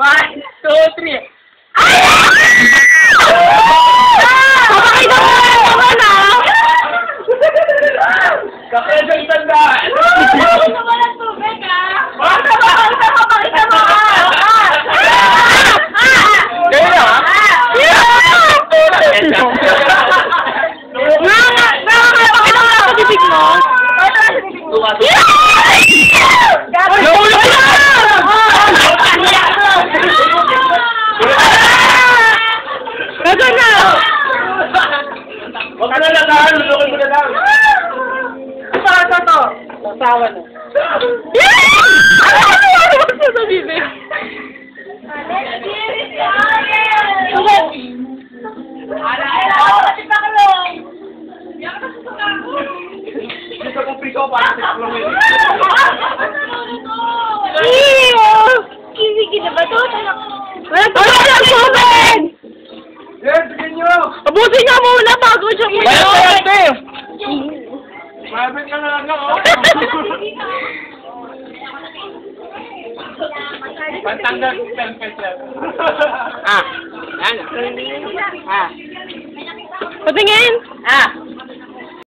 One, two, three. Papakita mo naman ah! Kapag yung tandaan. Gusto mo ng tubig, ah? Basta ba? Pakita mo, pakita mo, ah! Kaya na? Nga nga! Nakakapakita mo lang sa bibig mo. Nahulog ka! Huwag ka na lang ha, lulukon mo na lang. Saan na to? Sasawa na. Ano ka nangyari mo sa bibig? Gusto kong piso para sa iklong nyo! Abusin niya muna bago siya muna. ka ate! Mabit ka na lang ako. Pantanggal 10 pesos. Ah. Ah. Patingin. Ah.